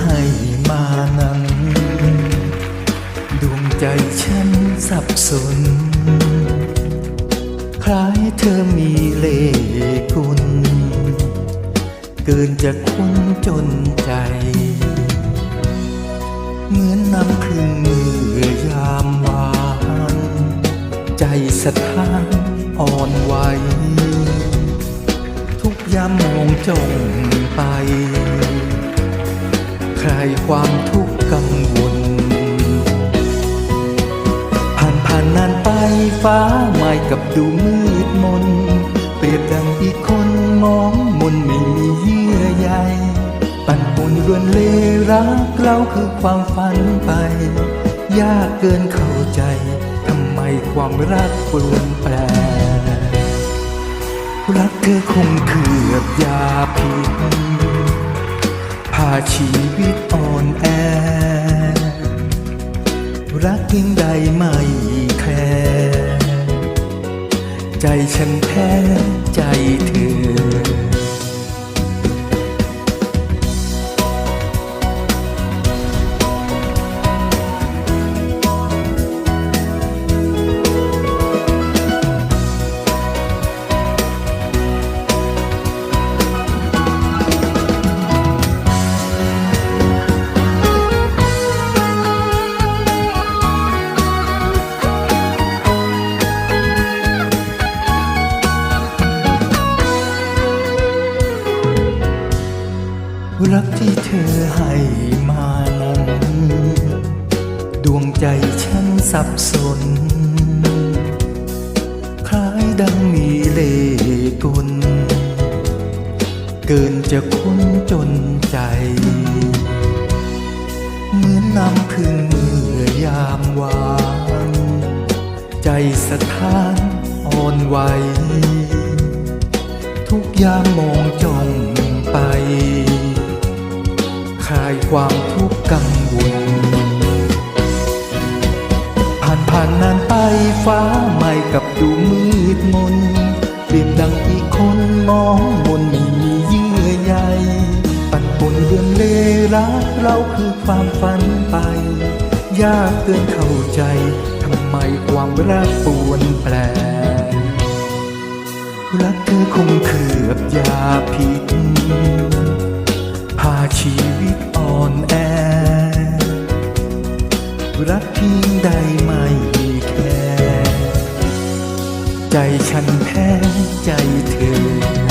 ให้มานั้น ดวงใจฉันสับสน คล้ายเธอมีเล่ห์กุลเกินจะคุ้นจนใจ เหมือนน้ำครึ่งมือยามวาน ใจสะท้านอ่อนไหวทุกยามมองจ้องไป ลายความทุกข์กังวล ผ่านผ่านนานไปฟ้าใหม่กับดูมืดมน เปรียบดังอีกคนมองมนไม่มีเยื่อใยปั่นปนรวนเลรักเราคือความฝันไป ยากเกินเข้าใจ ทำไมความรักปรวนแปรรักเธอคงเกือบยาพิษ ชีวิตอ่อนแอ รักยิ่งใดไม่แคร์ใจฉันแพ้ใจเธอ รักที่เธอให้มานั้น ดวงใจฉันสับสน คล้ายดังมีเล่ห์กลเกินจะคุ้นจนใจ เหมือนน้ำพึ่งเมื่อยามวานใจสะท้านอ่อนไหวทุกยามมองจ้องไป คลายความทุกข์กังวล ผ่านผ่านนานไปฟ้าใหม่กับดูมืดมนเปรียบดังอีกคนมองมนไม่มีเยื่อใยปั่นปนเดือนเลรักเราคือความฝันไป ยากเกินเข้าใจทำไมความรักปวนแปรรักเธอคงเกือบยาพิษ รักเพีงใดไม่แค่ใจฉันแพ้ใจเธอ